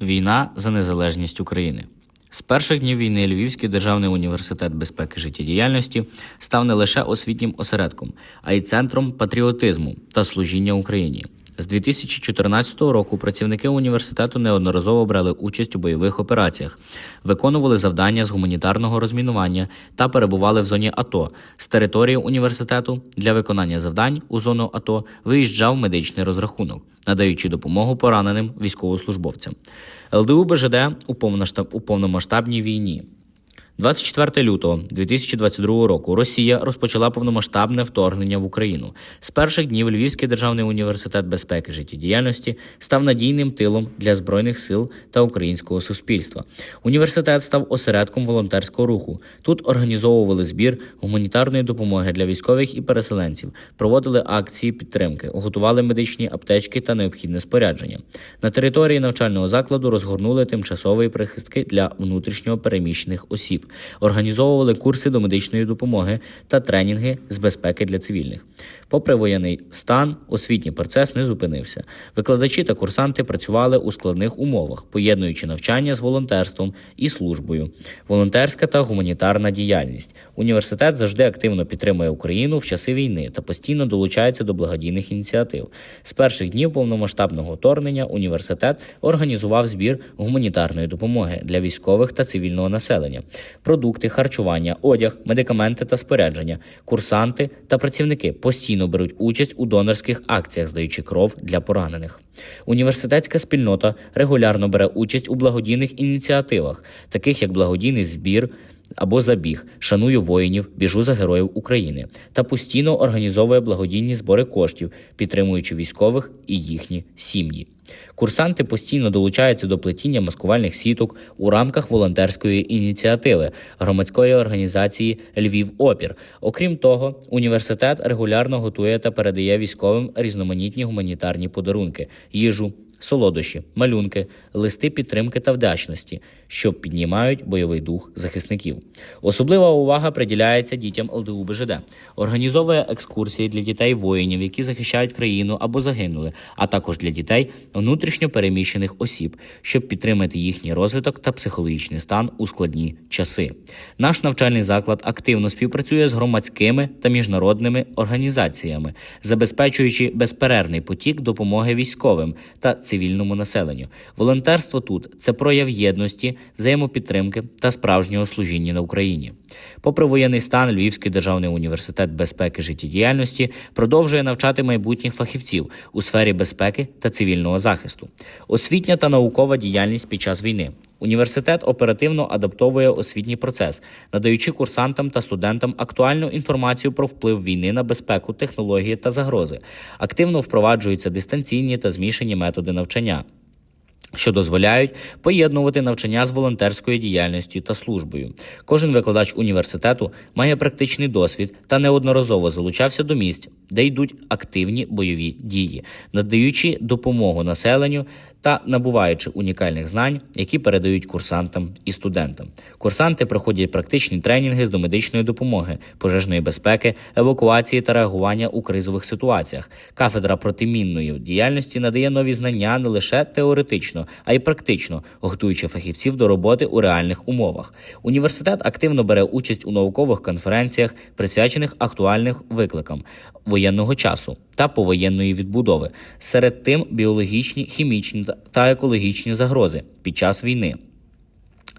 Війна за незалежність України. З перших днів війни Львівський державний університет безпеки життєдіяльності став не лише освітнім осередком, а й центром патріотизму та служіння Україні. З 2014 року працівники університету неодноразово брали участь у бойових операціях, виконували завдання з гуманітарного розмінування та перебували в зоні АТО. З території університету для виконання завдань у зону АТО виїжджав медичний розрахунок, надаючи допомогу пораненим військовослужбовцям. ЛДУ БЖД у повномасштабній війні. 24 лютого 2022 року Росія розпочала повномасштабне вторгнення в Україну. З перших днів Львівський державний університет безпеки життєдіяльності став надійним тилом для збройних сил та українського суспільства. Університет став осередком волонтерського руху. Тут організовували збір гуманітарної допомоги для військових і переселенців, проводили акції підтримки, готували медичні аптечки та необхідне спорядження. На території навчального закладу розгорнули тимчасові прихистки для внутрішньо переміщених осіб, організовували курси до медичної допомоги та тренінги з безпеки для цивільних. Попри воєнний стан, освітній процес не зупинився. Викладачі та курсанти працювали у складних умовах, поєднуючи навчання з волонтерством і службою. Волонтерська та гуманітарна діяльність. Університет завжди активно підтримує Україну в часи війни та постійно долучається до благодійних ініціатив. З перших днів повномасштабного вторгнення університет організував збір гуманітарної допомоги для військових та цивільного населення, продукти, харчування, одяг, медикаменти та спорядження. Курсанти та працівники постійно беруть участь у донорських акціях, здаючи кров для поранених. Університетська спільнота регулярно бере участь у благодійних ініціативах, таких як благодійний збір. Або забіг шаную воїнів, біжу за героїв України та постійно організовує благодійні збори коштів, підтримуючи військових і їхні сім'ї. Курсанти постійно долучаються до плетіння маскувальних сіток у рамках волонтерської ініціативи громадської організації Львів Опір. Окрім того, університет регулярно готує та передає військовим різноманітні гуманітарні подарунки, їжу. Солодощі, малюнки, листи підтримки та вдячності, що піднімають бойовий дух захисників. Особлива увага приділяється дітям ЛДУ БЖД. Організовує екскурсії для дітей воїнів, які захищають країну або загинули, а також для дітей внутрішньо переміщених осіб, щоб підтримати їхній розвиток та психологічний стан у складні часи. Наш навчальний заклад активно співпрацює з громадськими та міжнародними організаціями, забезпечуючи безперервний потік допомоги військовим та цивільному населенню. Волонтерство тут це прояв єдності, взаємопідтримки та справжнього служіння на Україні. Попри воєнний стан, Львівський державний університет безпеки життєдіяльності продовжує навчати майбутніх фахівців у сфері безпеки та цивільного захисту, освітня та наукова діяльність під час війни. Університет оперативно адаптовує освітній процес, надаючи курсантам та студентам актуальну інформацію про вплив війни на безпеку, технології та загрози. Активно впроваджуються дистанційні та змішані методи навчання. Що дозволяють поєднувати навчання з волонтерською діяльністю та службою. Кожен викладач університету має практичний досвід та неодноразово залучався до місць, де йдуть активні бойові дії, надаючи допомогу населенню та набуваючи унікальних знань, які передають курсантам і студентам. Курсанти проходять практичні тренінги з домедичної допомоги, пожежної безпеки, евакуації та реагування у кризових ситуаціях. Кафедра протимінної діяльності надає нові знання не лише теоретично, а й практично, готуючи фахівців до роботи у реальних умовах. Університет активно бере участь у наукових конференціях, присвячених актуальним викликам воєнного часу та повоєнної відбудови. Серед тим біологічні, хімічні та екологічні загрози під час війни.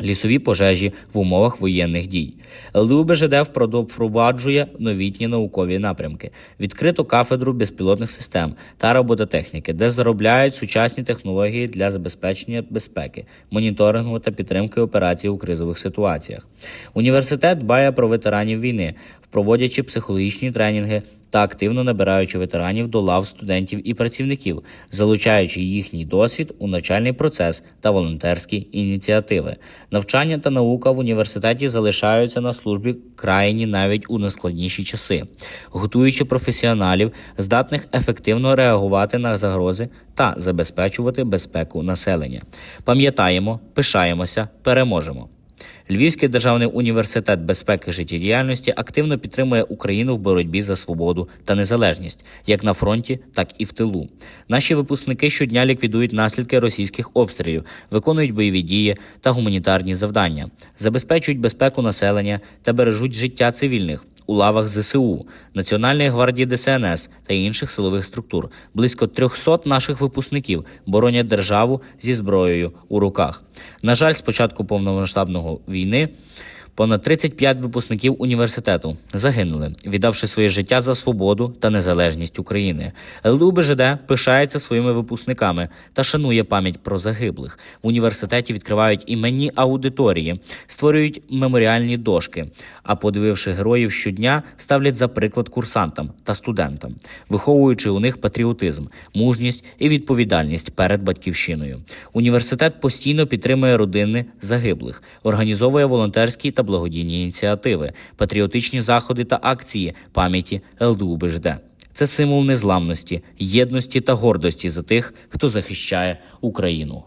Лісові пожежі в умовах воєнних дій. ЛДУ БЖД впроваджує новітні наукові напрямки, відкриту кафедру безпілотних систем та робототехніки, де заробляють сучасні технології для забезпечення безпеки, моніторингу та підтримки операцій у кризових ситуаціях. Університет дбає про ветеранів війни, проводячи психологічні тренінги та активно набираючи ветеранів до лав студентів і працівників, залучаючи їхній досвід у навчальний процес та волонтерські ініціативи. Навчання та наука в університеті залишаються на службі крайні навіть у найскладніші часи, готуючи професіоналів, здатних ефективно реагувати на загрози та забезпечувати безпеку населення. Пам'ятаємо, пишаємося, переможемо. Львівський державний університет безпеки життєдіяльності активно підтримує Україну в боротьбі за свободу та незалежність, як на фронті, так і в тилу. Наші випускники щодня ліквідують наслідки російських обстрілів, виконують бойові дії та гуманітарні завдання, забезпечують безпеку населення та бережуть життя цивільних. У лавах ЗСУ, Національної гвардії ДСНС та інших силових структур близько 300 наших випускників боронять державу зі зброєю у руках. На жаль, з початку повномасштабного війни понад 35 випускників університету загинули, віддавши своє життя за свободу та незалежність України. ЛДУ-БЖД пишається своїми випускниками та шанує пам'ять про загиблих. В університеті відкривають іменні аудиторії, створюють меморіальні дошки. А подививши героїв щодня, ставлять за приклад курсантам та студентам, виховуючи у них патріотизм, мужність і відповідальність перед батьківщиною. Університет постійно підтримує родини загиблих, організовує волонтерські та благодійні ініціативи, патріотичні заходи та акції пам'яті ЛДУБЖД. Це символ незламності, єдності та гордості за тих, хто захищає Україну.